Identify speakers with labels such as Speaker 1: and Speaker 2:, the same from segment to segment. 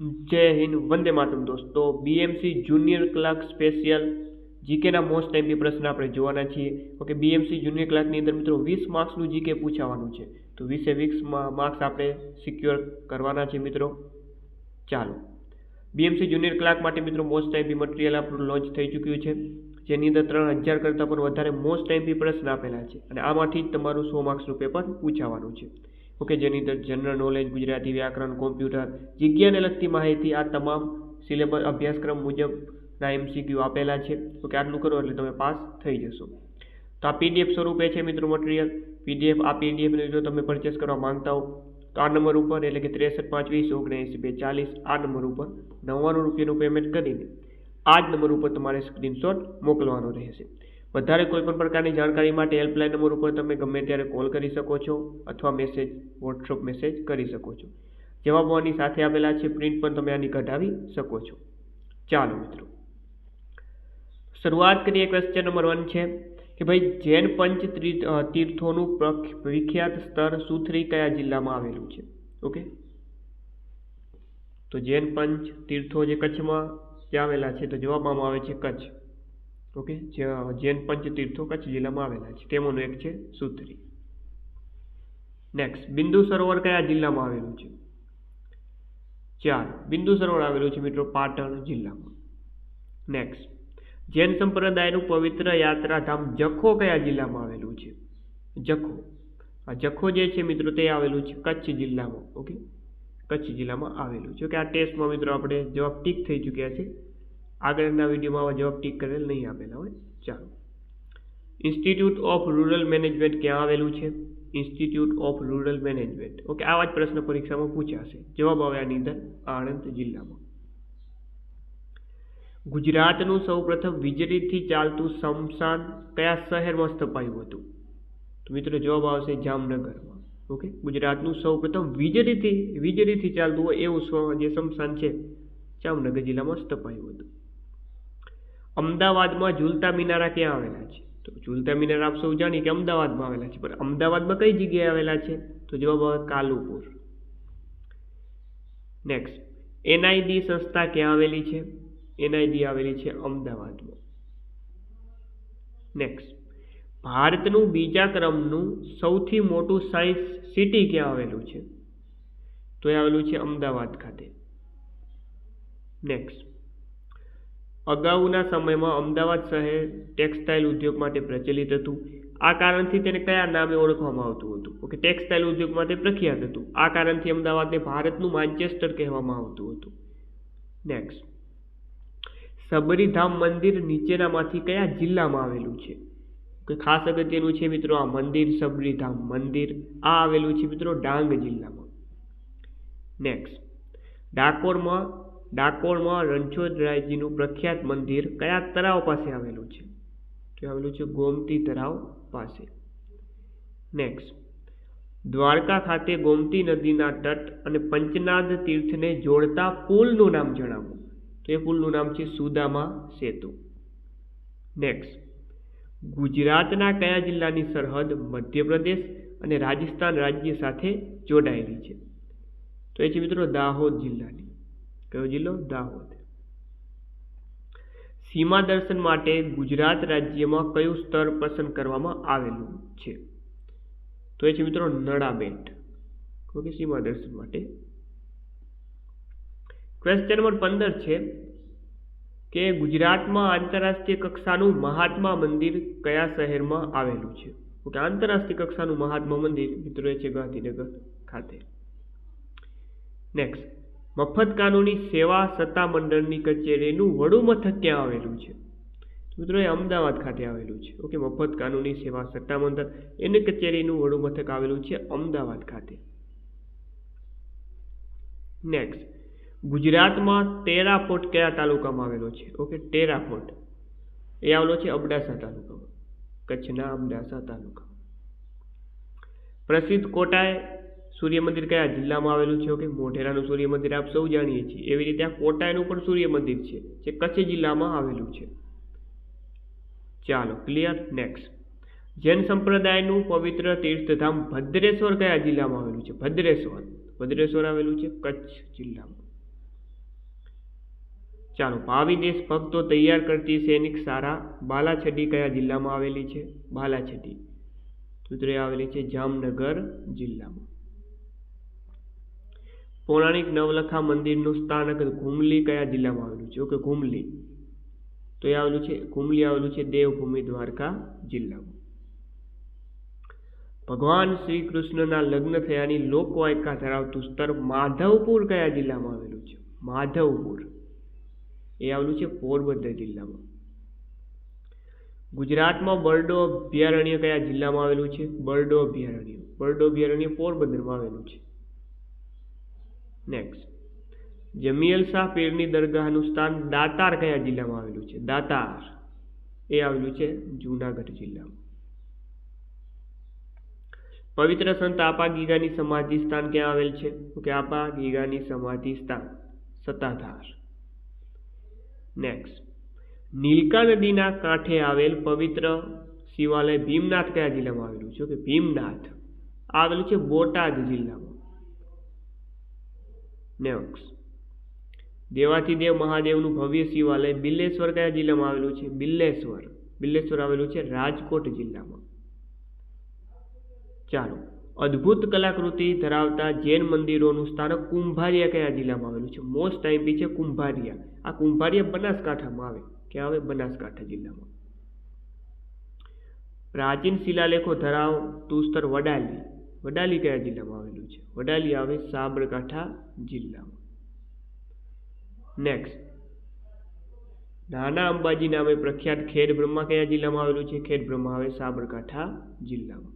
Speaker 1: જય હિન્દ, વંદે માતરમ દોસ્તો. BMC junior clerk special જીકેના મોસ્ટ ટાઈમથી પ્રશ્ન આપણે જોવાના છીએ. ઓકે બીએમસી જુનિયર ક્લાર્કની અંદર મિત્રો વીસ માર્ક્સનું જીકે પૂછાવાનું છે. તો વીસે વીસ માર્ક્સ આપણે સિક્યોર કરવાના છે મિત્રો. ચાલો. બીએમસી જુનિયર ક્લાર્ક માટે મિત્રો મોસ્ટ ટાઈમથી મટીરિયલ આપણું લોન્ચ થઈ ચૂક્યું છે. જેની અંદર ત્રણ હજાર કરતાં પણ વધારે મોસ્ટ ટાઈમથી પ્રશ્ન આપેલા છે. અને આમાંથી જ તમારું સો માર્ક્સનું પેપર પૂછાવાનું છે. ઓકે, જેની અંદર જનરલ નોલેજ ગુજરાતી વ્યાકરણ કોમ્પ્યુટર જગ્યાને લગતી માહિતી આ તમામ સિલેબસ અભ્યાસક્રમ મુજબના એમસીક્યુ આપેલા છે. ઓકે, આટલું કરો એટલે તમે પાસ થઈ જશો. તો આ પીડીએફ સ્વરૂપે છે મિત્રો મટીરિયલ પીડીએફ આ પીડીએફને જો તમે પરચેસ કરવા માંગતા હો, તો આ નંબર ઉપર એટલે કે ત્રેસઠ પાંચ વીસ ઓગણએંસી બે ચાલીસ આ નંબર ઉપર નવ્વાણું રૂપિયાનું પેમેન્ટ કરીને આ જ નંબર ઉપર તમારે સ્ક્રીનશોટ મોકલવાનો રહેશે. વધારે કોઈપણ પ્રકારની જાણકારી માટે હેલ્પલાઇન નંબર ઉપર તમે ગમે ત્યારે કોલ કરી શકો છો અથવા મેસેજ વોટ્સઅપ મેસેજ કરી શકો છો. જવાબો આની સાથે આપેલા છે પ્રિન્ટ પણ તમે આની કઢાવી શકો છો. ચાલો મિત્રો. શરૂઆત કરીએ ક્વેશ્ચન નંબર વન છે કે ભાઈ, જૈન પંચ તીર્થોનું વિખ્યાત સ્તર સુથરી કયા જિલ્લામાં આવેલું છે? ઓકે? તો જૈન પંચ તીર્થો જે કચ્છમાં જે આવેલા છે? તો જવાબમાં આવે છે કચ્છ. ઓકે જૈન પંચ તીર્થો કચ્છ જિલ્લામાં આવેલા છે. તેમાંનું એક છે સુથરી નેક્સ્ટ બિંદુ સરોવર કયા જિલ્લામાં આવેલું છે? ચાર, બિંદુ સરોવર આવેલું છે મિત્રો પાટણ જિલ્લામાં. નેક્સ્ટ જૈન સંપ્રદાયનું પવિત્ર યાત્રાધામ જખો કયા જિલ્લામાં આવેલું છે? જખો. આ જખો જે છે મિત્રો તે આવેલું છે કચ્છ જિલ્લામાં, ઓકે? કચ્છ જિલ્લામાં આવેલું છે. કે આ ટેસ્ટમાં મિત્રો આપણે જવાબ ટીક થઈ ચૂક્યા છે. આગળના વિડીયોમાં જવાબ ટીક કરેલ નહીં આપેલા હોય. ચાલો. ઇન્સ્ટિટ્યૂટ ઓફ રૂરલ મેનેજમેન્ટ ક્યાં આવેલું છે? Institute of rural management okay આવા જ પ્રશ્ન પરીક્ષામાં પૂછાશે. જવાબ આવે આની અંદર આણંદ જિલ્લામાં. ગુજરાતનું સૌપ્રથમ વીજળીથી ચાલતું સમસાન કયા શહેરમાં સ્થપાયું હતું? તો મિત્રો જવાબ આવશે જામનગરમાં. ઓકે ગુજરાતનું સૌપ્રથમ વીજળીથી વીજળીથી ચાલતું હોય એવું જે સમસાન છે, જામનગર જિલ્લામાં સ્થપાયું હતું. અમદાવાદમાં ઝૂલતા મિનારા ક્યાં આવેલા છે? તો ઝૂલતા મિનારા આપ સૌ જાણીએ કે અમદાવાદમાં આવેલા છે. પણ અમદાવાદમાં કઈ જગ્યાએ આવેલા છે? તો જવાબ આવે કાલુપુર. નેક્સ્ટ એનઆઈડી સંસ્થા ક્યાં આવેલી છે? એનઆઈડી આવેલી છે અમદાવાદમાં. નેક્સ્ટ ભારતનું બીજા ક્રમનું સૌથી મોટું સાયન્સ સિટી ક્યાં આવેલું છે? તો એ આવેલું છે અમદાવાદ ખાતે. નેક્સ્ટ અગાઉના સમયમાં અમદાવાદ શહેર ટેક્સટાઇલ ઉદ્યોગ માટે પ્રચલિત હતું. આ કારણથી તેને કયા નામે ઓળખવામાં આવતું હતું? ઓકે, ટેક્સટાઇલ ઉદ્યોગ માટે પ્રખ્યાત હતું. આ કારણથી અમદાવાદને ભારતનું માન્ચેસ્ટર કહેવામાં આવતું હતું. નેક્સ્ટ સબરીધામ મંદિર નીચેનામાંથી કયા જિલ્લામાં આવેલું છે? કે ખાસ અગત્યનું છે મિત્રો આ મંદિર, સબરીધામ મંદિર, આ આવેલું છે મિત્રો ડાંગ જિલ્લામાં. નેક્સ્ટ ડાકોરમાં ડાકોરમાં રણછોડરાયજીનું પ્રખ્યાત મંદિર કયા તળાવ પાસે આવેલું છે? તો આવેલું છે ગોમતી તળાવ પાસે. નેક્સ્ટ દ્વારકા ખાતે ગોમતી નદીના તટ અને પંચનાદ તીર્થને જોડતા પુલનું નામ જણાવો. તો એ પુલનું નામ છે સુદામા સેતુ. નેક્સ્ટ ગુજરાતના કયા જિલ્લાની સરહદ મધ્યપ્રદેશ અને રાજસ્થાન રાજ્ય સાથે જોડાયેલી છે? તો એ છે મિત્રો દાહોદ જિલ્લાની. કયો જિલ્લો? દાહોદ. સીમા દર્શન માટે ગુજરાત રાજ્યમાં કયું સ્તર પસંદ કરવામાં આવેલું છે? તો એ છે મિત્રો નળાબેટ. ઓકે સીમા દર્શન માટે? ક્વેશ્ચન નંબર પંદર છે, કે ગુજરાતમાં આંતરરાષ્ટ્રીય કક્ષાનું મહાત્મા મંદિર કયા શહેરમાં આવેલું છે? ઓકે આંતરરાષ્ટ્રીય કક્ષાનું મહાત્મા મંદિર મિત્રો એ છે ગાંધીનગર ખાતે. નેક્સ્ટ મફત કાનૂની સેવા સત્તામંડળની કચેરીનું વડું મથક ક્યાં આવેલું છે? મિત્રો, એ અમદાવાદ ખાતે આવેલું છે. ઓકે, મફત કાનૂની સેવા સત્તામંડળ એની કચેરીનું વડું મથક આવેલું છે અમદાવાદ ખાતે. નેક્સ્ટ ગુજરાતમાં ટેરાફોર્ટ કયા તાલુકામાં આવેલો છે? ઓકે ટેરાફોર્ટ એ આવેલો છે અબડાસા તાલુકામાં. કચ્છના અબડાસા તાલુકા પ્રસિદ્ધ કોટાએ સૂર્ય મંદિર કયા જિલ્લામાં આવેલું છે? ઓકે, મોઢેરાનું સૂર્ય મંદિર આપ સૌ જાણીએ છીએ. એવી રીતે આ કોટાયનું પણ સૂર્ય મંદિર છે, જે કચ્છ જિલ્લામાં આવેલું છે. ચાલો ક્લિયર નેક્સ્ટ જૈન સંપ્રદાયનું પવિત્ર તીર્થધામ ભદ્રેશ્વર કયા જિલ્લામાં આવેલું છે? ભદ્રેશ્વર. ભદ્રેશ્વર આવેલું છે કચ્છ જિલ્લામાં. ચાલો, ભાવિ દેશ ભક્તો તૈયાર કરતી સૈનિક સારા બાલાછડી કયા જિલ્લામાં આવેલી છે? બાલાછડી. તો આવેલી છે જામનગર જિલ્લામાં. પૌરાણિક નવલખા મંદિરનું સ્થાનક ઘુમલી કયા જિલ્લામાં આવેલું છે? ઓકે, ઘુમલી. તો એ આવેલું છે, ઘુમલી આવેલું છે દેવભૂમિ દ્વારકા જિલ્લામાં. ભગવાન શ્રી કૃષ્ણના લગ્ન થયાની લોકવાયકા ધરાવતું સ્તર માધવપુર કયા જિલ્લામાં આવેલું છે? માધવપુર. એ આવેલું છે પોરબંદર જિલ્લામાં. ગુજરાતમાં બરડો અભયારણ્ય કયા જિલ્લામાં આવેલું છે? બરડો અભયારણ્ય. બરડો અભયારણ્ય પોરબંદરમાં આવેલું છે. નેક્સ્ટ જમિયલ શાહ પીરની દરગાહનું સ્થાન દાતાર કયા જિલ્લામાં આવેલું છે? દાતાર. એ આવેલું છે જૂનાગઢ જિલ્લામાં. પવિત્ર સંત આપા ગીગાની સમાધિ સ્થાન ક્યાં આવેલ છે? તો કે આપા ગીગાની સમાધિ સ્થાન, સત્તાધાર. નેક્સ્ટ નીલકા નદીના કાંઠે આવેલ પવિત્ર શિવાલય ભીમનાથ કયા જિલ્લામાં આવેલું છે? કે ભીમનાથ. આવેલું છે બોટાદ જિલ્લામાં. નેક્સ્ટ દેવ મહાદેવનું ભવ્ય શિવાલય બિલ્લેશ્વર કયા જિલ્લામાં આવેલું છે? બિલ્લેશ્વર. બિલ્લેશ્વર આવેલું છે રાજકોટ જિલ્લામાં. ચાલો, અદ્ભુત કલાકૃતિ ધરાવતા જૈન મંદિરોનું સ્થાનક કુંભારિયા કયા જિલ્લામાં આવેલું છે? મોસ્ટ ટાઈમ છે કુંભારિયા. આ કુંભારિયા બનાસકાંઠામાં આવે. ક્યાં આવે? બનાસકાંઠા જિલ્લામાં. પ્રાચીન શિલાલેખો ધરાવતું સ્તર વડાલી. વડાલી કયા જિલ્લામાં આવેલું છે? વડાલી આવે સાબરકાંઠા જિલ્લામાં. નેક્સ્ટ નાના અંબાજી નામે પ્રખ્યાત ખેડ બ્રહ્મા કયા જિલ્લામાં આવેલું છે? ખેડ બ્રહ્મા આવે સાબરકાંઠા જિલ્લામાં.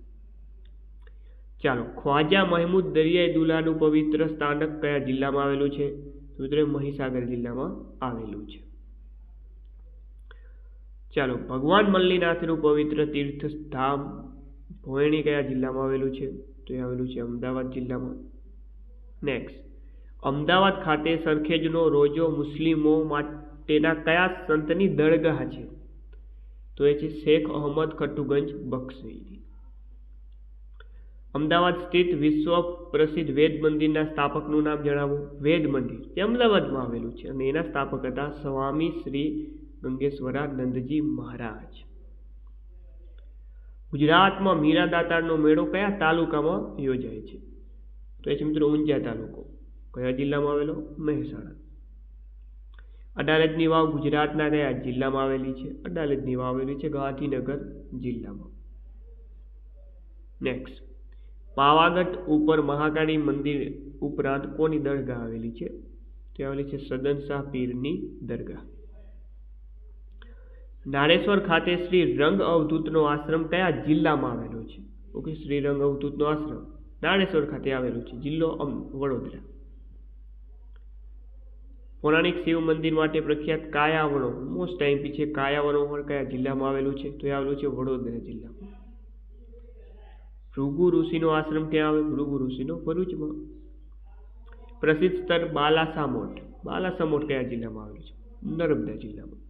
Speaker 1: ચાલો, ખ્વાજા મહેમૂદ દરિયાઈ દુલાનું પવિત્ર સ્થાનક કયા જિલ્લામાં આવેલું છે? તો મિત્રો મહીસાગર જિલ્લામાં આવેલું છે. ચાલો, ભગવાન મલ્લીનાથનું પવિત્ર તીર્થ ધામ ભોયણી કયા જિલ્લામાં આવેલું છે? તો એ આવેલું છે અમદાવાદ જિલ્લામાં. નેક્સ્ટ અમદાવાદ ખાતે સરખેજનો રોજો મુસ્લિમો માટેના કયા સંતની દરગાહ છે? તો એ છે શેખ અહમદ ખટ્ટુગંજ બક્ષી અમદાવાદ સ્થિત વિશ્વ પ્રસિદ્ધ વેદ મંદિરના સ્થાપકનું નામ જણાવો. વેદ મંદિર જે અમદાવાદમાં આવેલું છે અને એના સ્થાપક હતા સ્વામી શ્રી ગંગેશ્વરાનંદજી મહારાજ. ગુજરાતમાં મીરા દાતારનો મેળો કયા તાલુકામાં યોજાય છે? તો એ છે મિત્રો ઊંઝા તાલુકો. કયા જિલ્લામાં આવેલો? મહેસાણા. અડાલજની વાવ ગુજરાતના કયા જિલ્લામાં આવેલી છે? અડાલજની વાવ આવેલી છે ગાંધીનગર જિલ્લામાં. નેક્સ્ટ પાવાગઢ ઉપર મહાકાળી મંદિર ઉપરાંત કોની દરગાહ આવેલી છે? તે આવેલી છે સદન શાહ પીરની દરગાહ. નારેશ્વર ખાતે શ્રી રંગ અવધૂતનો આશ્રમ કયા જિલ્લામાં આવેલો છે? ઓકે, શ્રી રંગ અવધૂતનો આશ્રમ નારેશ્વર ખાતે આવેલો છે, જિલ્લો વડોદરા. પૌરાણિક શિવ મંદિર માટે પ્રખ્યાત કાયાવણો મોસ્ટ ટાઈમ છે કાયાવણો કયા જિલ્લામાં આવેલું છે? તો એ આવેલું છે વડોદરા જિલ્લામાં. ભૃગુ ઋષિનો આશ્રમ ક્યાં આવે? ભૃગુ ઋષિનો ભરૂચમાં. પ્રસિદ્ધ સ્થળ બાલાસામોટ. બાલાસામોટ કયા જિલ્લામાં આવેલું છે? નર્મદા જિલ્લામાં.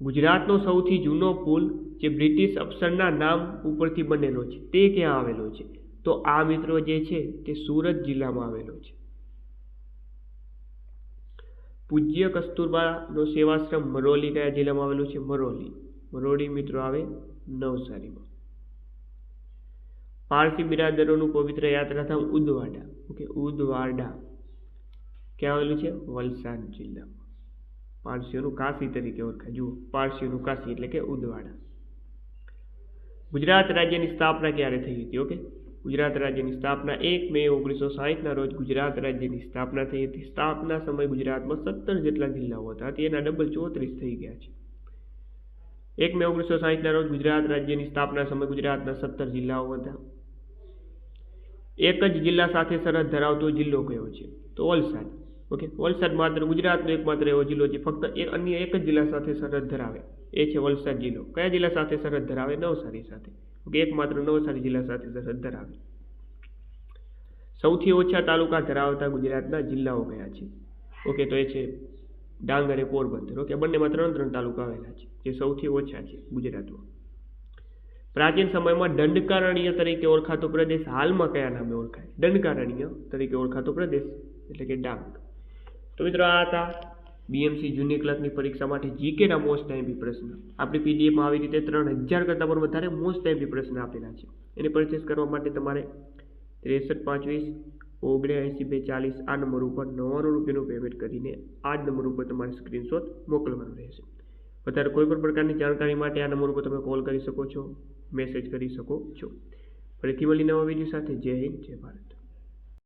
Speaker 1: ગુજરાતનો સૌથી જૂનો પુલ જે બ્રિટિશ અફસરના નામ ઉપરથી બનેલો છે, તે ક્યાં આવેલો છે? તો આ મિત્રો જે છે, તે સુરત જિલ્લામાં આવેલો છે. પૂજ્ય કસ્તુરબાનો સેવાશ્રમ મરોલી કયા જિલ્લામાં આવેલું છે? મરોલી. મરોલી મિત્રો આવે નવસારીમાં. પારસી બિરાદરોનું પવિત્ર યાત્રાધામ ઉદવાડા. ઓકે, ઉદવાડા. ક્યાં આવેલું છે? વલસાડ જિલ્લામાં પારસીઓનું કાશી તરીકે ઓળખાય. જુઓ, પારસીઓનું કાશી એટલે કે ઉદવાડા. ગુજરાત રાજ્યની સ્થાપના ક્યારે થઈ હતી, ઓકે? ગુજરાત રાજ્યની સ્થાપના એક મે ઓગણીસો સાહીઠના રોજ ગુજરાત રાજ્યની સ્થાપના થઈ હતી. સ્થાપના સમય ગુજરાતમાં સત્તર જેટલા જિલ્લાઓ હતા. તેના ડબલ ચોત્રીસ થઈ ગયા છે. એક મે ઓગણીસો સાહીઠના રોજ ગુજરાત રાજ્યની સ્થાપના સમય ગુજરાતના સત્તર જિલ્લાઓ હતા. એક જ જિલ્લા સાથે સરહદ ધરાવતો જિલ્લો કયો છે? તો વલસાડ. ઓકે વલસાડ માત્ર ગુજરાતનો એકમાત્ર એવો જિલ્લો છે. ફક્ત એ અન્ય એક જ જિલ્લા સાથે સરહદ ધરાવે. એ છે વલસાડ જિલ્લો. કયા જિલ્લા સાથે સરહદ ધરાવે? નવસારી સાથે. ઓકે એકમાત્ર નવસારી જિલ્લા સાથે સરહદ ધરાવે. સૌથી ઓછા તાલુકા ધરાવતા ગુજરાતના જિલ્લાઓ કયા છે? ઓકે તો એ છે ડાંગ અને પોરબંદર. ઓકે બંનેમાં ત્રણ ત્રણ તાલુકા આવેલા છે, જે સૌથી ઓછા છે ગુજરાતમાં. પ્રાચીન સમયમાં દંડકારણ્ય તરીકે ઓળખાતો પ્રદેશ હાલમાં કયા નામે ઓળખાય? દંડકારણ્ય તરીકે ઓળખાતો પ્રદેશ, એટલે કે ડાંગ. તો મિત્રો આ હતા બીએમસી જુનિયર ક્લાર્કની પરીક્ષા માટે જીકેના મોસ્ટ ટાઈમથી પ્રશ્ન. આપણી પીડીએફમાં આવી રીતે ત્રણ હજાર કરતાં પણ વધારે મોસ્ટ ટાઈમથી પ્રશ્ન આપેલા છે. એને પરચેસ કરવા માટે તમારે ત્રેસઠ પાંચવીસ ઓગણએંસી બે ચાલીસ આ નંબર ઉપર નવ્વાણું રૂપિયાનું પેમેન્ટ કરીને આ જ નંબર ઉપર તમારે સ્ક્રીનશોટ મોકલવાનો રહેશે. વધારે કોઈ પણ પ્રકારની જાણકારી માટે આ નંબર ઉપર તમે કોલ કરી શકો છો મેસેજ કરી શકો છો. ફરીથી મળી નવા વીડિયો સાથે. જય હિન્દ, જય ભારત.